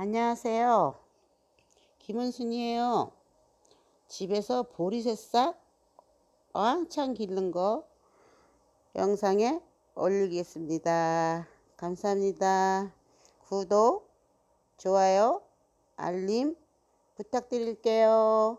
안녕하세요. 김은순이에요. 집에서 보리새싹 왕창 기른 거 영상에 올리겠습니다. 감사합니다. 구독, 좋아요, 알림 부탁드릴게요.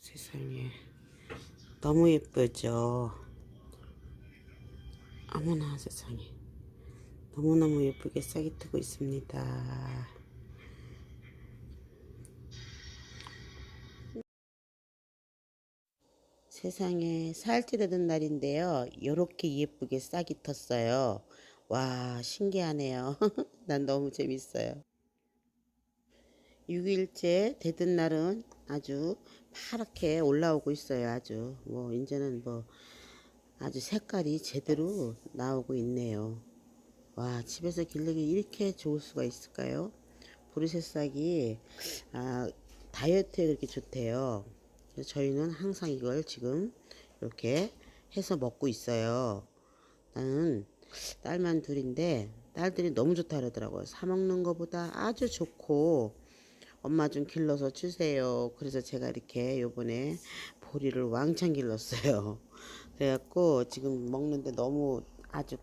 세상에 너무 예쁘죠? 어머나 세상에 너무너무 예쁘게 싹이 트고 있습니다. 세상에 살찌 되던 날인데요. 이렇게 예쁘게 싹이 텄어요. 와 신기하네요. 난 너무 재밌어요. 6일째 되던 날은 아주 파랗게 올라오고 있어요. 아주 뭐 이제는 뭐 아주 색깔이 제대로 나오고 있네요. 와 집에서 기르기 이렇게 좋을 수가 있을까요? 보리새싹이 아, 다이어트에 그렇게 좋대요. 그래서 저희는 항상 이걸 지금 이렇게 해서 먹고 있어요. 나는 딸만 둘인데 딸들이 너무 좋다 그러더라고요. 사 먹는 것보다 아주 좋고 엄마 좀 길러서 주세요. 그래서 제가 이렇게 요번에 보리를 왕창 길렀어요. 그래갖고 지금 먹는데 너무 아주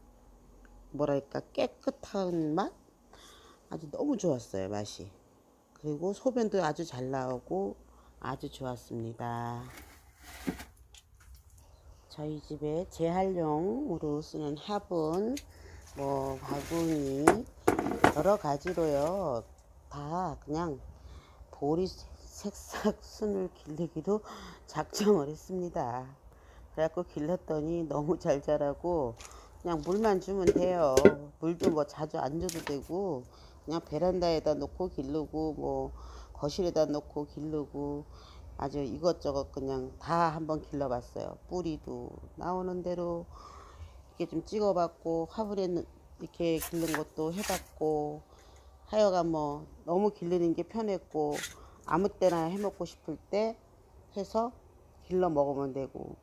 뭐랄까 깨끗한 맛? 아주 너무 좋았어요 맛이. 그리고 소변도 아주 잘 나오고 아주 좋았습니다. 저희 집에 재활용으로 쓰는 화분, 뭐 바구니 여러 가지로요. 다 그냥 보리 색싹 순을 길르기로 작정을 했습니다. 그래갖고 길렀더니 너무 잘 자라고 그냥 물만 주면 돼요. 물도 뭐 자주 안 줘도 되고 그냥 베란다에다 놓고 기르고 뭐 거실에다 놓고 기르고 아주 이것저것 그냥 다 한번 길러봤어요. 뿌리도 나오는 대로 이렇게 좀 찍어봤고 화분에 이렇게 기른 것도 해봤고 하여간 뭐 너무 기르는 게 편했고 아무 때나 해먹고 싶을 때 해서 길러 먹으면 되고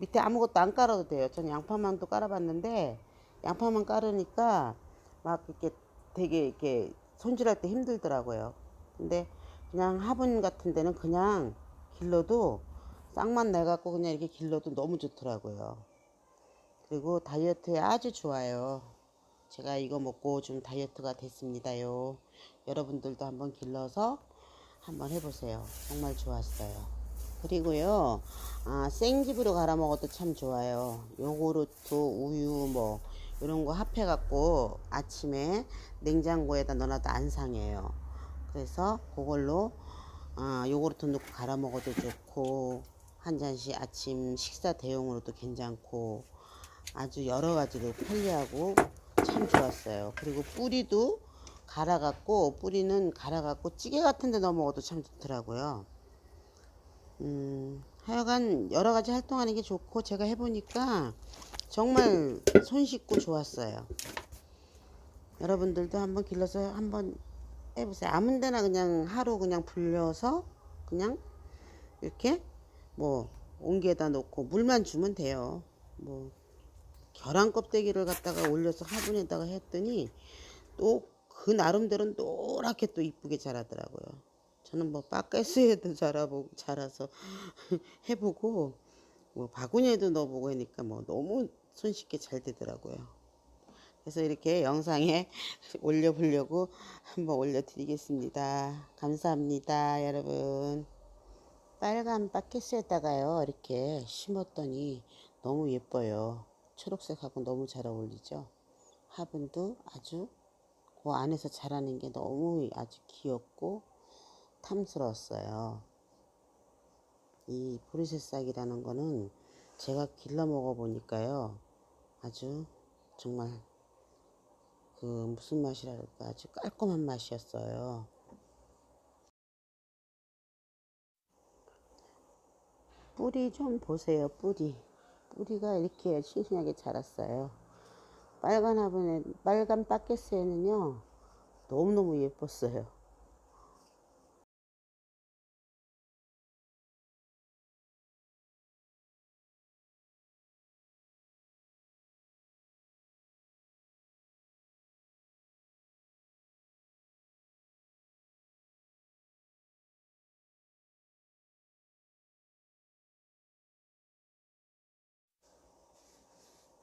밑에 아무것도 안 깔아도 돼요. 전 양파만도 깔아봤는데 양파만 깔으니까 막 이렇게 되게 이렇게 손질할 때 힘들더라고요. 근데 그냥 화분 같은 데는 그냥 길러도 쌍만 내갖고 그냥 이렇게 길러도 너무 좋더라고요. 그리고 다이어트에 아주 좋아요. 제가 이거 먹고 좀 다이어트가 됐습니다요. 여러분들도 한번 길러서 한번 해보세요. 정말 좋았어요. 그리고요, 아, 생집으로 갈아 먹어도 참 좋아요. 요구르트, 우유, 뭐, 이런 거 합해 갖고 아침에 냉장고에다 넣어놔도 안 상해요. 그래서 그걸로 아, 요구르트 넣고 갈아 먹어도 좋고, 한 잔씩 아침 식사 대용으로도 괜찮고, 아주 여러 가지로 편리하고 참 좋았어요. 그리고 뿌리도 갈아 갖고, 뿌리는 갈아 갖고 찌개 같은 데 넣어 먹어도 참 좋더라고요. 음, 하여간 여러 가지 활동하는 게 좋고, 제가 해보니까 정말 손쉽고 좋았어요. 여러분들도 한번 길러서 한번 해보세요. 아무 데나 그냥 하루 그냥 불려서 그냥 이렇게 뭐 옹기에다 놓고 물만 주면 돼요. 뭐 계란 껍데기를 갖다가 올려서 화분에다가 했더니 또 그 나름대로 노랗게 또 이쁘게 자라더라고요. 저는 뭐 바켓스에도 자라보고 자라서 해보고 뭐 바구니에도 넣어보고 하니까 뭐 너무 손쉽게 잘 되더라고요. 그래서 이렇게 영상에 올려보려고 한번 올려드리겠습니다. 감사합니다, 여러분. 빨간 바켓스에다가요, 이렇게 심었더니 너무 예뻐요. 초록색하고 너무 잘 어울리죠? 화분도 아주 그 안에서 자라는 게 너무 아주 귀엽고 탐스러웠어요. 이 보리새싹이라는 거는 제가 길러 먹어 보니까요. 아주 정말 그 무슨 맛이랄까 아주 깔끔한 맛이었어요. 뿌리 좀 보세요. 뿌리. 뿌리가 이렇게 싱싱하게 자랐어요. 빨간 화분에 빨간 바켓스에는요. 너무너무 예뻤어요.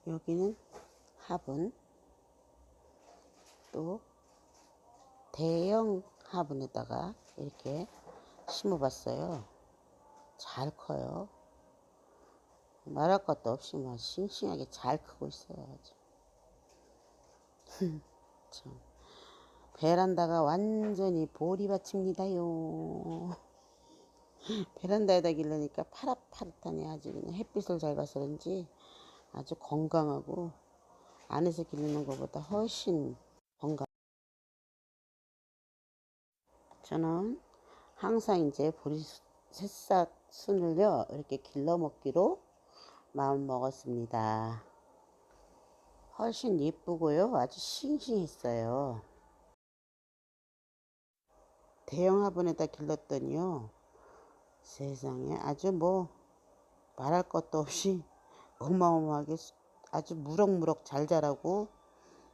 여기는 화분 또 대형 화분에다가 이렇게 심어 봤어요. 잘 커요. 말할 것도 없이 막 싱싱하게 잘 크고 있어요. 참. 베란다가 완전히 보리밭입니다요. 베란다에다 기르니까 파릇파릇하네. 아주 그냥 햇빛을 잘 봐서 그런지 아주 건강하고 안에서 기르는 것보다 훨씬 건강. 저는 항상 이제 보리 새싹 순을요 이렇게 길러 먹기로 마음 먹었습니다. 훨씬 예쁘고요. 아주 싱싱했어요. 대형 화분에다 길렀더니요. 세상에 아주 뭐 말할 것도 없이 어마어마하게 수- 아주 무럭무럭 잘 자라고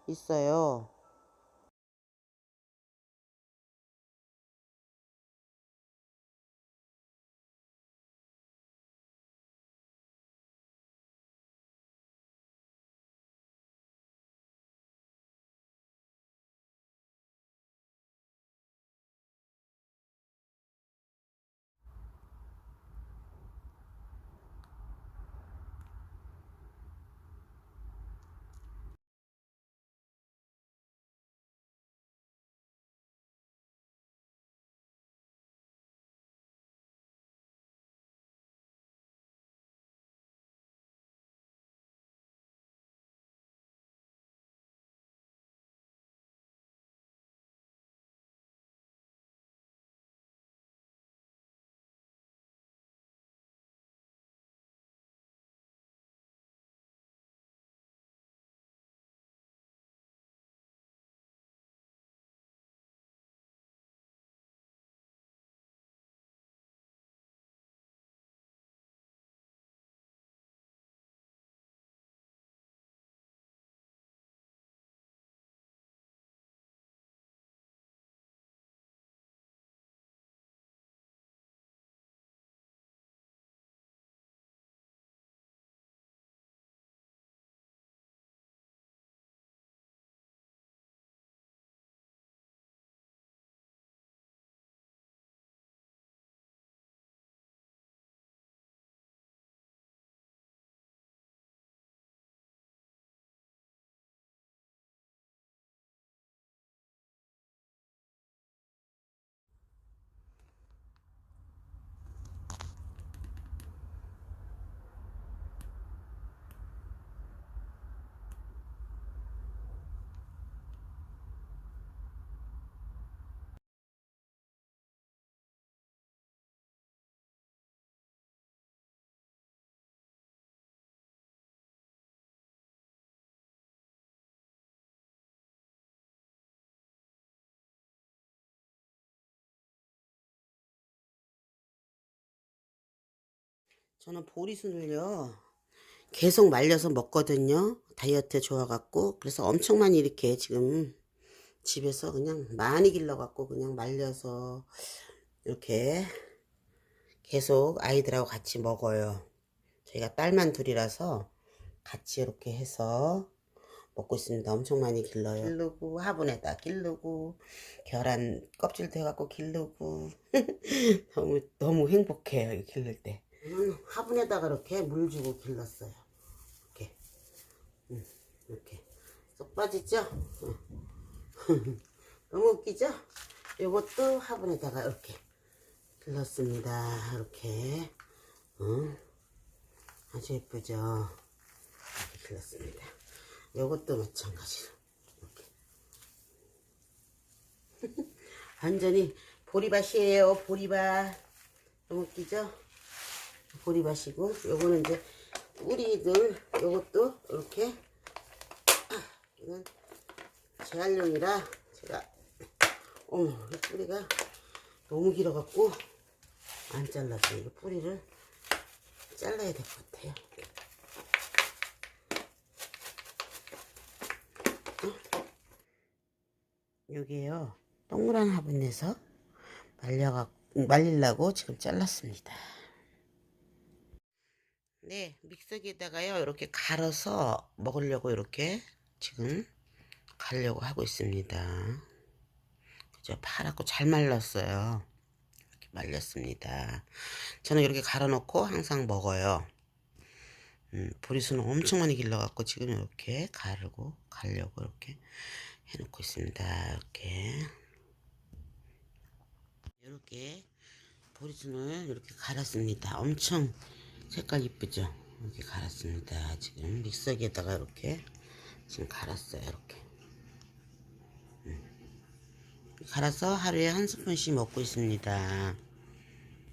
있어요. 저는 보리순을요 계속 말려서 먹거든요. 다이어트에 좋아갖고 그래서 엄청 많이 이렇게 지금 집에서 그냥 많이 길러갖고 그냥 말려서 이렇게 계속 아이들하고 같이 먹어요. 저희가 딸만 둘이라서 같이 이렇게 해서 먹고 있습니다. 엄청 많이 길러요. 길르고 화분에다 길르고 계란 껍질도 해갖고 길르고 너무 너무 행복해요. 길를 때. 화분에다가 이렇게 물 주고 길렀어요. 이렇게 음, 이렇게 쏙 빠지죠? 어. 너무 웃기죠? 요것도 화분에다가 이렇게 길렀습니다. 이렇게 어? 아주 예쁘죠? 이렇게 길렀습니다. 요것도 마찬가지로 이렇게 완전히 보리밭이에요. 보리밭 너무 웃기죠? 보리밭이고 요거는 이제 뿌리들 요것도 이렇게 아, 이건 재활용이라 제가 어머 이 뿌리가 너무 길어갖고 안 잘랐어요. 이거 뿌리를 잘라야 될 것 같아요. 여기에요. 동그란 화분에서 말려갖고 말리려고 지금 잘랐습니다. 네, 믹서기에다가요, 이렇게 갈아서 먹으려고 이렇게 지금 가려고 하고 있습니다. 그죠? 파랗고 잘 말랐어요. 이렇게 말렸습니다. 저는 이렇게 갈아놓고 항상 먹어요. 음, 보리수는 엄청 많이 길러갖고 지금 이렇게 가르고 가려고 이렇게 해놓고 있습니다. 이렇게 이렇게 보리수는 이렇게 갈았습니다. 엄청 색깔 이쁘죠? 이렇게 갈았습니다. 지금 믹서기에다가 이렇게 지금 갈았어요. 이렇게 음. 갈아서 하루에 한 스푼씩 먹고 있습니다.